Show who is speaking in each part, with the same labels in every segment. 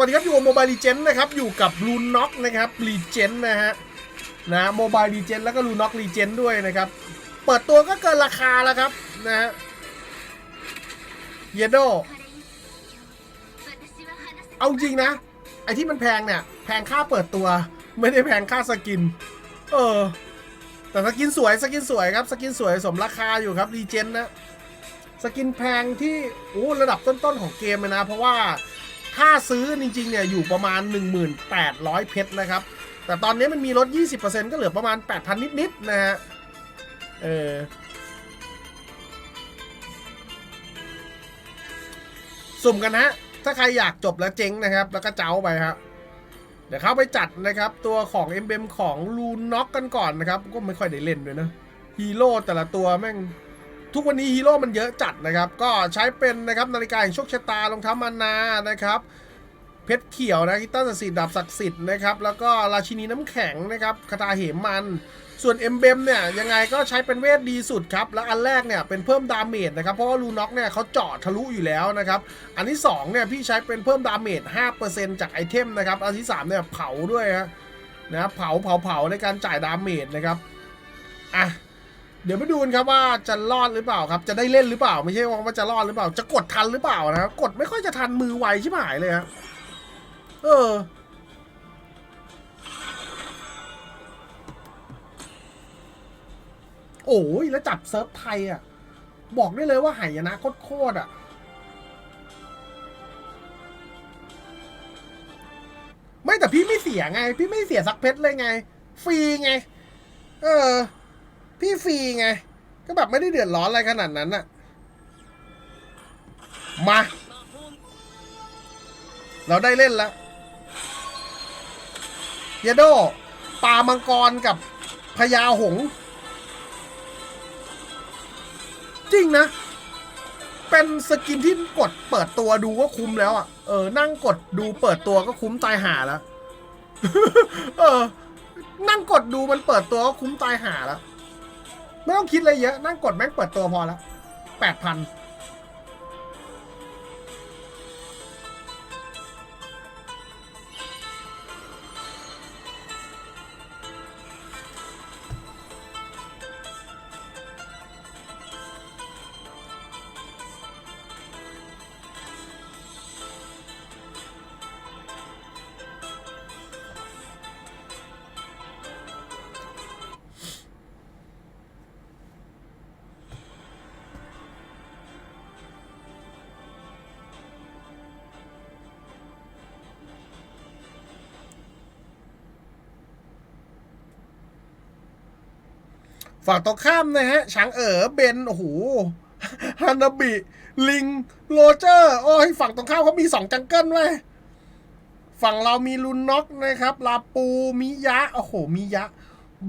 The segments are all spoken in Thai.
Speaker 1: สวัสดีครับอยู่กับโมบายลีเจนนะครับอยู่กับลูน็อกนะครับลีเจนนะฮะนะโมบายลีเจนแล้วก็ลูน็อกลีเจนด้วยนะครับ เปิดตัวก็เกินราคาแล้วครับนะฮะเยโดเอาจริงนะ ไอที่มันแพงเนี่ย แพงค่าเปิดตัว ไม่ได้แพงค่าสกิน เออ แต่สกินสวยสกินสวยครับ สกินสวยสมราคาอยู่ครับรีเจนนะ สกินแพงที่โอ้ระดับต้นๆของเกมเลยนะ เพราะว่า ค่าซื้อจริงๆเนี่ยอยู่ประมาณ 1,800 เพชรนะครับ แต่ตอนนี้มันมีลด 20%ก็เหลือประมาณ 8,000 นิดๆนะฮะ เออสุ่มกันฮะ ถ้าใครอยากจบแล้วเจ๊งนะครับ แล้วก็เจ้าไปครับเดี๋ยวเข้าไปจัดนะครับตัวของเอ็มเบมของลูน็อกกันก่อนนะครับ ก็ไม่ค่อยได้เล่นด้วยนะฮีโร่แต่ละตัวแม่ง ทุกวันนี้ฮีโร่มันเยอะจัดนะครับ ก็ใช้เป็นนะครับนาฬิกาแห่งโชคชะตารองเท้ามานานะครับเพชรเขียวนะกีตาศักดิ์สิทธิ์ดาบศักดิ์สิทธิ์นะครับแล้วก็ราชินีน้ำแข็งนะครับคาถาเหมมันส่วนเอ็มเบมเนี่ยยังไงก็ใช้เป็นเวทดีสุดครับ แล้วอันแรกเนี่ยเป็นเพิ่มดาเมจนะครับ เพราะว่าลูน็อกเนี่ยเขาเจาะทะลุอยู่แล้วนะครับ อันที่2เนี่ยพี่ใช้เป็นเพิ่มดาเมจ5%จากไอเทมนะครับ อันที่3เนี่ยเผาด้วยฮะนะเผาเผาเผาในการจ่ายดาเมจนะครับอะ เดี๋ยวมาดูกันครับว่าจะรอดหรือเปล่าครับ จะได้เล่นหรือเปล่า ไม่ใช่ว่าจะรอดหรือเปล่า จะกดทันหรือเปล่านะครับกดไม่ค่อยจะทันมือไวชิบหายเลยครับเออโอ้ยแล้วจับเซิร์ฟไทยอะ บอกได้เลยว่าหายนะโคตรอะ ไม่แต่พี่ไม่เสียไง พี่ไม่เสียสักเพชรเลยไง ฟรีไง เออ พี่ฟรีไง ก็แบบไม่ได้เดือดร้อนอะไรขนาดนั้นน่ะมา เราได้เล่นแล้วเยโดปลามังกรกับพญาหง จริงนะ เป็นสกินที่กดเปิดตัวดูก็คุ้มแล้วอะ เออ นั่งกดดูเปิดตัวก็คุ้มตายหาแล้ว เออ นั่งกดดูมันเปิดตัวก็คุ้มตายหาแล้ว ไม่ต้องคิดอะไรเยอะ นั่งกดแม่งเปิดตัวพอแล้วแปดพัน ฝั่งตรงข้ามนะฮะช้างเอ๋อเบนโอ้โหฮานาบิลิงโรเจอร์โอ้ยฝั่งตรงข้ามเขามีสองจังเกิลเว้ยฝั่งเรามีลุนน็อกนะครับ ลาปูมิยะโอ้โหมิยะ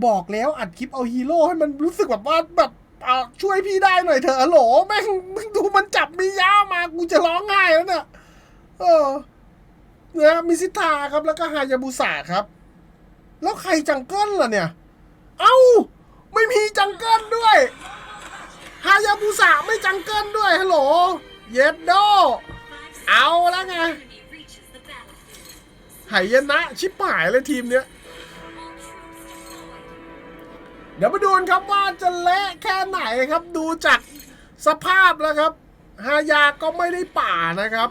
Speaker 1: บอกแล้วอัดคลิปเอาฮีโร่ให้มันรู้สึกแบบว่าแบบเอาช่วยพี่ได้หน่อยเถอะฮัลโหลแม่งมึงดูมันจับมิยะมากูจะร้องไห้แล้วเนี่ยเออเนี่ยมิซิตาครับแล้วก็ฮายาบุสะครับ แล้วใครจังเกิลล่ะเนี่ย เอ้า ไม่มีจังเกิลด้วยฮายาบุสะไม่จังเกิลด้วยฮัลโหลเยดโดเอาแล้วไงหายนะ ชิบหายเลยทีมเนี้ยเดี๋ยวมาดูนครับว่าจะเละแค่ไหนครับดูจากสภาพแล้วครับฮายาก็ไม่ได้ป่านะครับ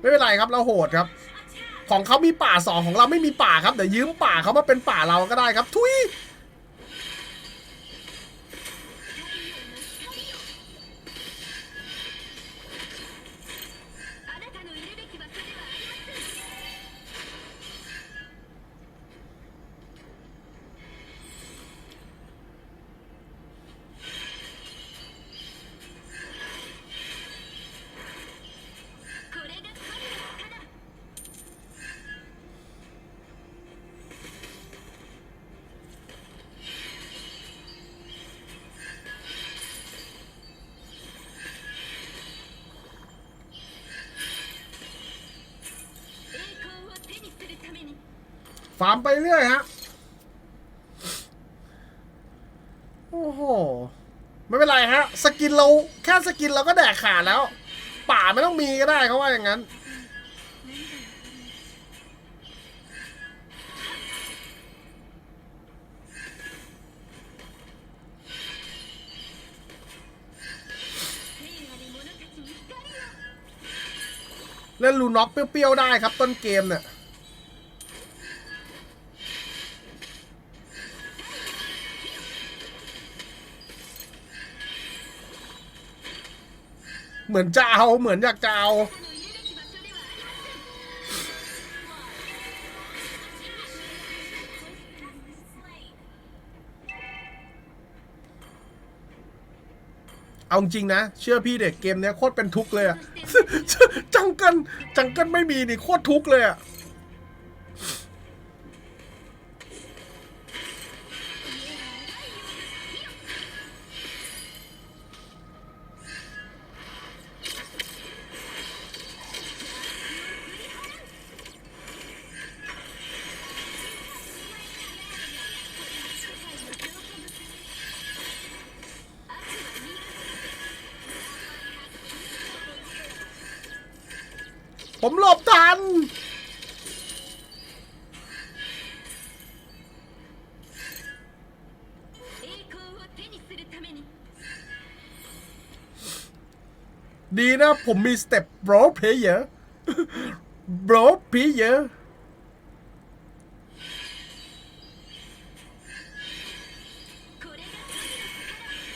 Speaker 1: ไม่เป็นไรครับเราโหดครับ ของเขามีป่าสองของเราไม่มีป่าครับเดี๋ยวยืมป่าเขามาเป็นป่าเราก็ได้ครับ ทุย ฟาร์มไปเรื่อยฮะ โอ้โห ไม่เป็นไรฮะ สกินเราแค่สกินเราก็แดกขาดแล้ว ป่าไม่ต้องมีก็ได้เขาว่าอย่างนั้น เล่นลูน็อกเปรี้ยวๆได้ครับต้นเกมเนี่ย เหมือนจะเอาเหมือนอยากจะเอาเอาจริงนะ เชื่อพี่เด็กเกมเนี้ยโคตรเป็นทุกข์เลยอะจังกันจังกันไม่มีนี่โคตรทุกข์เลยอะ ดีนะผมมี
Speaker 2: สเต็ปโบรเพล
Speaker 1: เยอร์โบรเพลเย
Speaker 2: อะ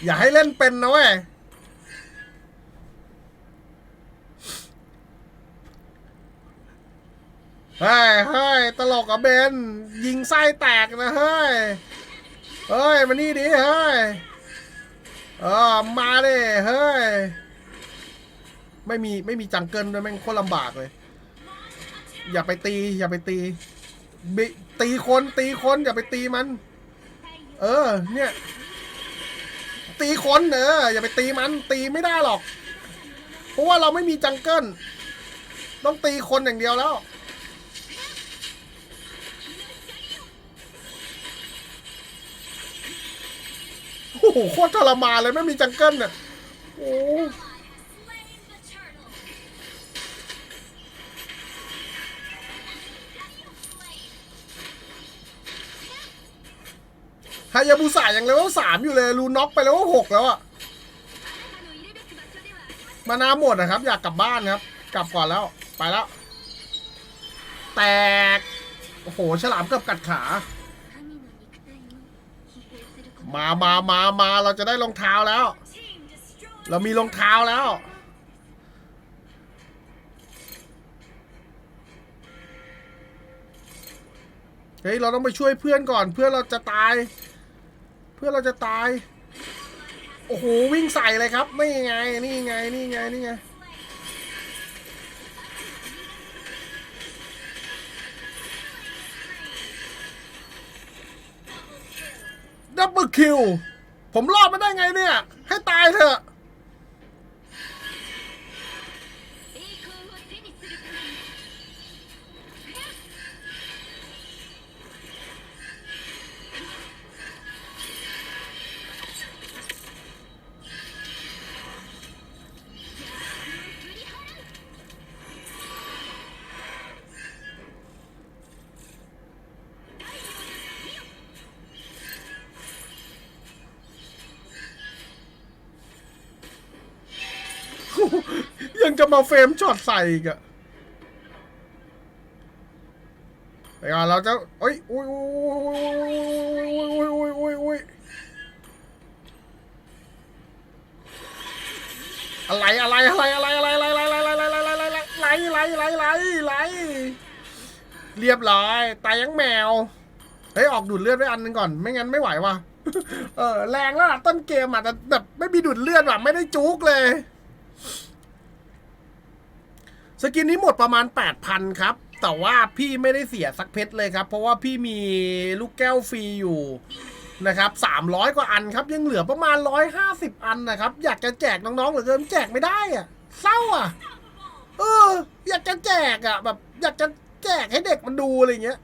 Speaker 1: อย่าให้เล่นเป็นนะเว้ยเฮ้ยเฮ้ยตลกอะเบน ยิงไส้แตกนะเฮ้ย เฮ้ย มานี่ดิเฮ้ย เออมาเลยเฮ้ย ไม่มีไม่มีจังเกิลด้วยแม่งโคตรลำบากเลย อย่าไปตี อย่าไปตีบิตีคนตีคนอย่าไปตีมัน เออ เนี่ย ตีคนเอออย่าไปตีมัน ตีไม่ได้หรอก เพราะว่าเราไม่มีจังเกิลต้องตีคนอย่างเดียวแล้วโอ้โหโคตรทรมานเลยไม่มีจังเกิลเนี่ยโอ้ ฮายาบุสายังเลเวลสามอยู่เลยรูน็อกไปแล้วว่าหกแล้วอะมานาหมดนะครับ อยากกลับบ้านครับ กลับก่อนแล้วไปแล้ว แตก โอ้โห ฉลามกับกัดขา มามามามาเราจะได้รองเท้าแล้ว เรามีรองเท้าแล้วเฮ้ยเราต้องไปช่วยเพื่อนก่อนเพื่อเราจะตาย เพื่อเราจะตาย โอ้โห วิ่งใส่เลยครับนี่ไง นี่ไง นี่ไง นี่ไง ดับเบิลคิว ผมรอดมาได้ไงเนี่ย ให้ตายเถอะ จะมาเฟรมช็อตใส่อีกอะไปก่อนเราจะเอ้ยอุ้ยอุ้ยอุ้ยอุ้ยอุ้ยอุ้ยอะไรอะไรอะไรอะไรอะไรอะไรอะไรอะไรอะไรอะไรอะไรอะไรอะไรอะไรอะไรเรียบร้อยตายยังแมวเฮ้ยออกดูดเลือดไว้อันนึงก่อน ไม่งั้นไม่ไหวว่ะเออแรงแล้วต้นเกมอะแต่แบบไม่มีดูดเลือดว่ะไม่ได้จุกเลย สกินนี้หมดประมาณ 8,000 ครับ แต่ว่าพี่ไม่ได้เสียสักเพชรเลยครับ เพราะว่าพี่มีลูกแก้วฟรีอยู่นะครับ300 กว่าอันครับ ยังเหลือประมาณ 150 อันนะครับ อยากจะแจกน้องๆเหลือเกินแจกไม่ได้อะเศร้าอะ เออ อยากจะแจกอะ แบบ อยากจะแจกให้เด็กมันดูอะไรเงี้ย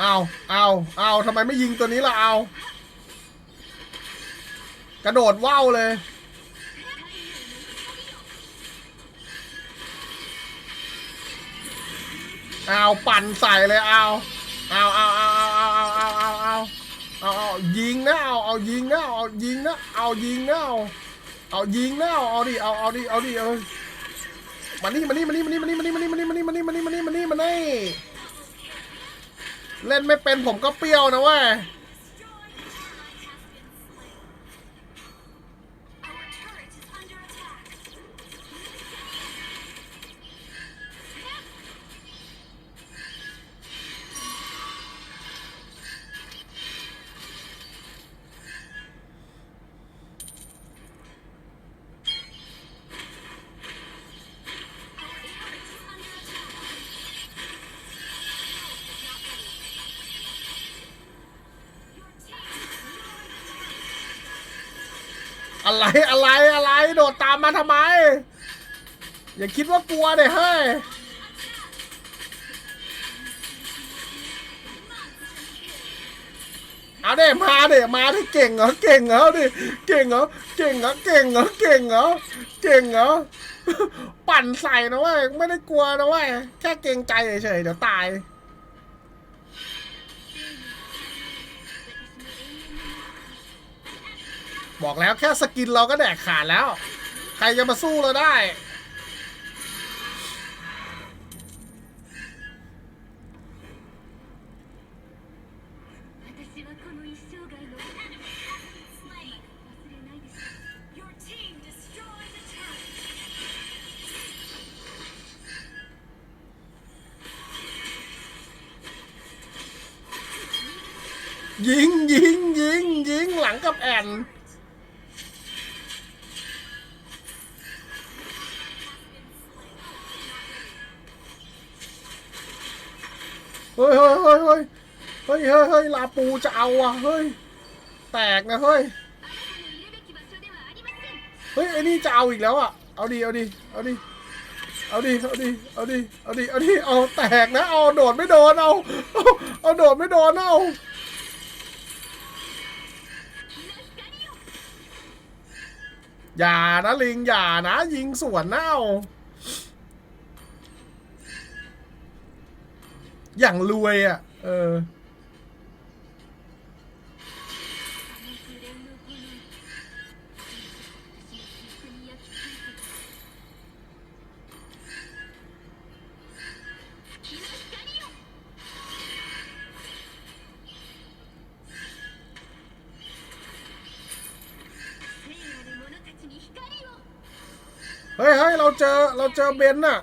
Speaker 1: เอาเอาเอาทำไมไม่ยิงตัวนี้ล่ะเอา กระโดดว่าวเลย เอาปั่นใส่เลยเอาเอาเอาเอาเอาเอาเอาเอาเอาเอาเอาเอายิงนะเอาเอายิงนะเอายิงนะเอายิงนะเอาเอายิงนะเอาเอาดิเอาเอาดิเอาดิเอามานี่มานี่มานี่มานี่มานี่มานี่มานี่มานี่มานี่มานี่มานี่มานี่มานี่มานี่ เล่นไม่เป็นผมก็เปรี้ยวนะเว้ย อะไรอะไรอะไรโดดตามมาทำไม อย่าคิดว่ากลัวเด้เฮ้ยเอาเด้มาเด้มาที่เก่งเหรอเก่งเหรอดิเก่งเหรอเก่งเหรอเก่งเหรอเก่งเหรอเก่งเหรอปั่นใส่นะเว้ยไม่ได้กลัวนะเว้ยแค่เกรงใจเฉยๆเดี๋ยวตาย บอกแล้วแค่สกินเราก็แดกขาดแล้ว ใครจะมาสู้เราได้ ยิงยิงยิงยิงหลังกับแอน เฮ้ยเฮ้ยเฮ้ยเฮ้ยเฮ้ยเฮ้ยลาปูจะเอาอะเฮ้ยแตกนะเฮ้ยเฮ้ยไอ้นี่จะเอาอีกแล้วอะเอาดีเอาดีเอาดีเอาดีเอาดีเอาดีเอาดีเอาดีเอาแตกนะ เอาโดดไม่โดน เอา เอาโดดไม่โดน เอา อย่านะลิง อย่านะ ยิงสวนเน่า อย่างรวยอะ เออ เฮ้ยเฮ้ยเราเจอ เราเจอเบนซ์น่ะ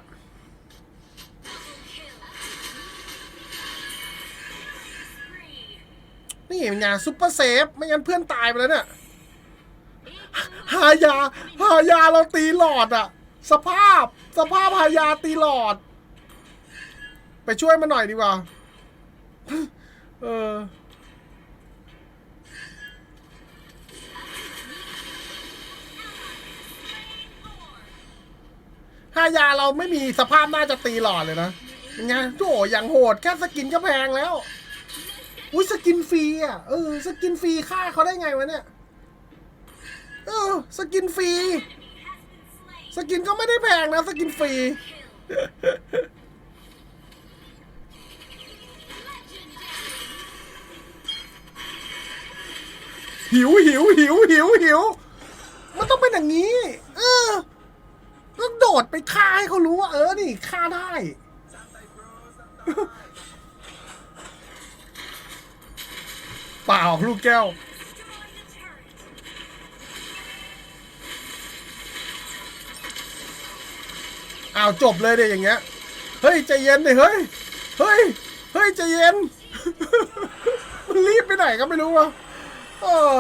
Speaker 1: นี่มันงาซุปเปอร์เซฟ ไม่งั้นเพื่อนตายไปแล้วเนี่ย หายา หายาเราตีหลอดอะสภาพ สภาพหายาตีหลอด ไปช่วยมันหน่อยดีกว่า เออ หายาเราไม่มีสภาพน่าจะตีหลอดเลยนะยังไงโถอย่างโหดแค่สกินก็แพงแล้ว อุ้ยสกินฟรีอะเออสกินฟรีฆ่าเขาได้ไงวะเนี่ยเออสกินฟรีสกินก็ไม่ได้แพงนะสกินฟรีหิวหิวหิวหิวหิวมันต้องเป็นอย่างนี้ เออต้องโดดไปฆ่าให้เขารู้ว่า เออนี่ฆ่าได้ เปล่าลูกแก้ว อ้าวจบเลยเดี๋ยอย่างเงี้ย เฮ้ยใจเย็นดิเฮ้ย เฮ้ย เฮ้ยใจเย็น มันรีบไปไหนก็ไม่รู้วะเออ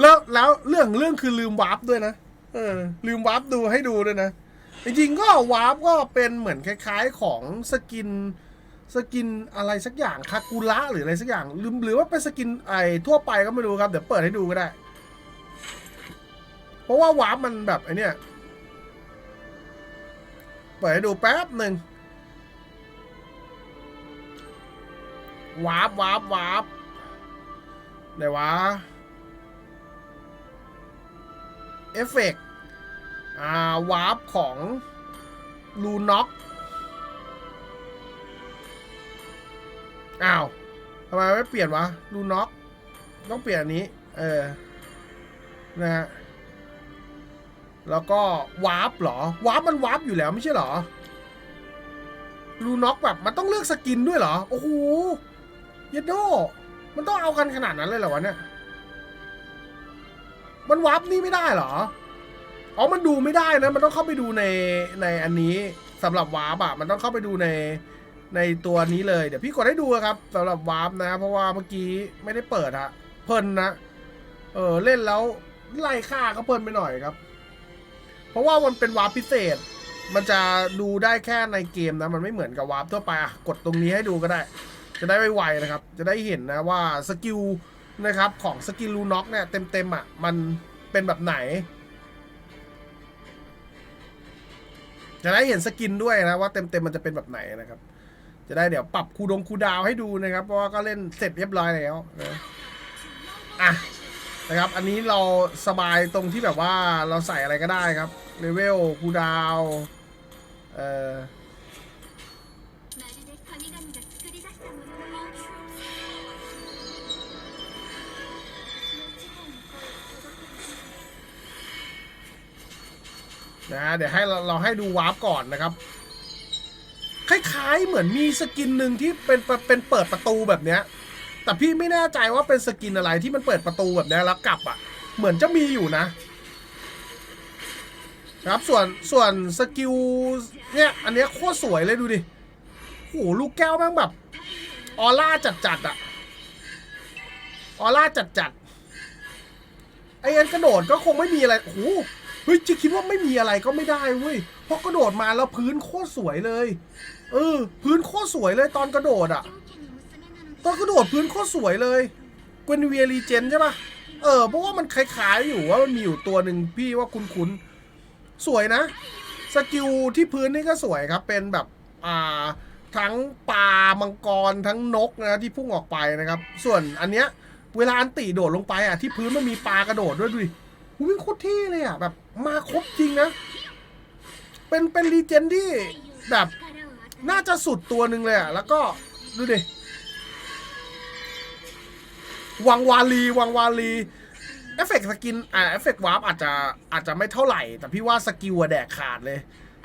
Speaker 1: แล้วแล้วเรื่องเรื่องคือลืมวาร์ปด้วยนะ เออ ลืมวาร์ปดูให้ดูด้วยนะ จริงๆก็วาร์ปก็เป็นเหมือนคล้ายๆของสกิน สกินอะไรสักอย่างคากุระหรืออะไรสักอย่างลืมหรือว่าเป็นสกินไอทั่วไปก็ไม่รู้ครับ เดี๋ยวเปิดให้ดูก็ได้ เพราะว่าวาร์ปมันแบบไอเนี้ยเปิดให้ดูแป๊บหนึ่งวาร์ปวาร์ปวาร์ปไหนวะเอฟเฟกต์อ่าวาร์ปของลูน็อก อ้าวทำไมไม่เปลี่ยนวะรูน็อกต้องเปลี่ยนอันนี้ เออ นะฮะ แล้วก็วาร์ปเหรอ วาร์ปมันวาร์ปอยู่แล้วไม่ใช่เหรอรูน็อกแบบมันต้องเลือกสกินด้วยเหรอ โอ้โหยดโด มันต้องเอากันขนาดนั้นเลยเหรอวะเนี่ย มันวาร์ปนี่ไม่ได้เหรอ อ๋อ มันดูไม่ได้นะ มันต้องเข้าไปดูในในอันนี้สำหรับวาร์ปอะมันต้องเข้าไปดูใน ในตัวนี้เลย เดี๋ยวพี่กดให้ดูครับสำหรับวาร์ปนะ เพราะว่าเมื่อกี้ไม่ได้เปิดฮะเพลินนะ เออเล่นแล้วไล่ฆ่าก็เพลินไปหน่อยครับ เพราะว่ามันเป็นวาร์ปพิเศษ มันจะดูได้แค่ในเกมนะ มันไม่เหมือนกับวาร์ปทั่วไปอะกดตรงนี้ให้ดูก็ได้ จะได้ไวๆนะครับ จะได้เห็นนะว่าสกิลนะครับของสกิลลูน็อกเนี่ยเต็มๆอะมันเป็นแบบไหนจะได้เห็นสกินด้วยนะว่าเต็มๆมันจะเป็นแบบไหนนะครับ จะได้เดี๋ยวปรับคูดงคูดาวให้ดูนะครับ เพราะว่าก็เล่นเสร็จเรียบร้อยแล้วนะอะนะครับ อันนี้เราสบายตรงที่แบบว่าเราใส่อะไรก็ได้ครับเลเวลคูดาวเอ่อนะเดี๋ยวให้เราเราให้ดูวาร์ปก่อนนะครับ คล้ายๆ เหมือนมีสกินหนึ่งที่เป็นเป็นเปิดประตูแบบเนี้ย แต่พี่ไม่แน่ใจว่าเป็นสกินอะไรที่มันเปิดประตูแบบนี้แล้วกลับอะ เหมือนจะมีอยู่นะนะครับส่วนส่วนสกิลเนี่ยอันนี้โคตรสวยเลยดูดิโหลูกแก้วแม่งแบบออร่าจัดๆอะออร่าจัดๆไอ้อันกระโดดก็คงไม่มีอะไรโอ้โห เฮ้ยจะคิดว่าไม่มีอะไรก็ไม่ได้เว้ยเพราะกระโดดมาแล้วพื้นโคตรสวยเลย เออ พื้นโคตรสวยเลยตอนกระโดดอะตอนกระโดดพื้นโคตรสวยเลยเกวนเวียรีเจนใช่ปะเออเพราะว่ามันคล้ายๆอยู่ว่ามันมีอยู่ตัวหนึ่งพี่ว่าคุณคุณสวยนะ สกิลที่พื้นนี่ก็สวยครับ เป็นแบบอ่าทั้งปลามังกรทั้งนกนะที่พุ่งออกไปนะครับ ส่วนอันเนี้ยเวลาอันตีโดดลงไปอะที่พื้นมันมีปลากระโดดด้วยดูดิ วิ่งโคตรเท่เลยอะแบบมาครบจริงนะ เป็นเป็นรีเจนที่แบบ น่าจะสุดตัวหนึ่งเลยอะ แล้วก็ ดูดิ วังวาลี วังวาลี เอฟเฟกสกิน อ่าเอฟเฟกวาร์ปอาจจะอาจจะไม่เท่าไหร่ แต่พี่ว่าสกิลแดกขาดเลย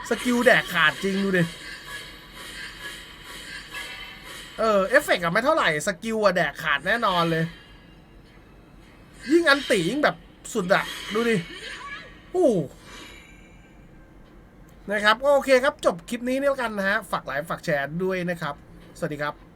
Speaker 1: สกิลแดกขาดจริงดูดิ เออ เอฟเฟกอะไม่เท่าไหร่ สกิลอะแดกขาดแน่นอนเลย ยิ่งอันตียิ่งแบบ สุดอะดูดิโอ้นะครับก็โอเคครับจบคลิปนี้นี่แล้วกันนะฮะฝากไลค์ฝากแชร์ด้วยนะครับ สวัสดีครับ